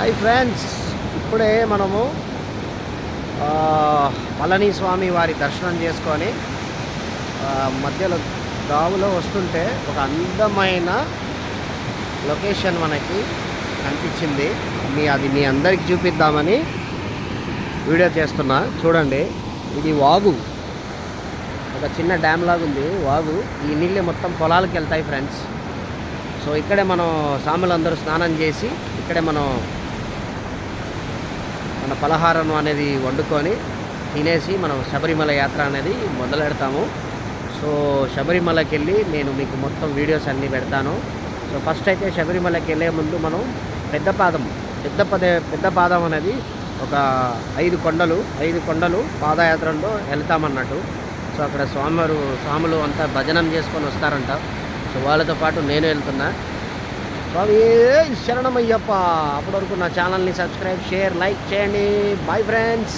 Hi friends ఇప్పుడే మనము ఆ, పళని స్వామి వారి దర్శనం చేసుకొని మధ్యలో దావులో వస్తుంటే ఒక అందమైన లొకేషన్ మనకి కనిపించింది. మీ అది మీ అందరికి చూపిద్దామని వీడియో చేస్తున్నా. చూడండి ఇది వాగు. ఒక చిన్న డ్యామ్ లాగా ఉంది వాగు. ఈ నీళ్ళు మొత్తం పొలాలకు వెళ్తాయి ఫ్రెండ్స్. సో ఇక్కడే మనం సాములందరూ స్నానం చేసి ఇక్కడే మనం మన పలహారం అనేది వండుకొని తినేసి మనం శబరిమల యాత్ర అనేది మొదలెడతాము. సో శబరిమలకి వెళ్ళి నేను మీకు మొత్తం వీడియోస్ అన్నీ పెడతాను. సో ఫస్ట్ అయితే శబరిమలకి వెళ్ళే ముందు మనం పెద్ద పాదం పెద్ద పదే పెద్ద పాదం అనేది ఒక ఐదు కొండలు ఐదు కొండలు పాదయాత్రలో వెళ్తామన్నట్టు. సో అక్కడ స్వామివారు స్వాములు అంతా భజనం చేసుకొని వస్తారంట. సో వాళ్ళతో పాటు నేను వెళ్తున్నా. స్వామి శరణమయ్యప్ప. అప్పటి వరకు నా ఛానల్ని సబ్స్క్రైబ్ షేర్ లైక్ చేయండి. Bye friends.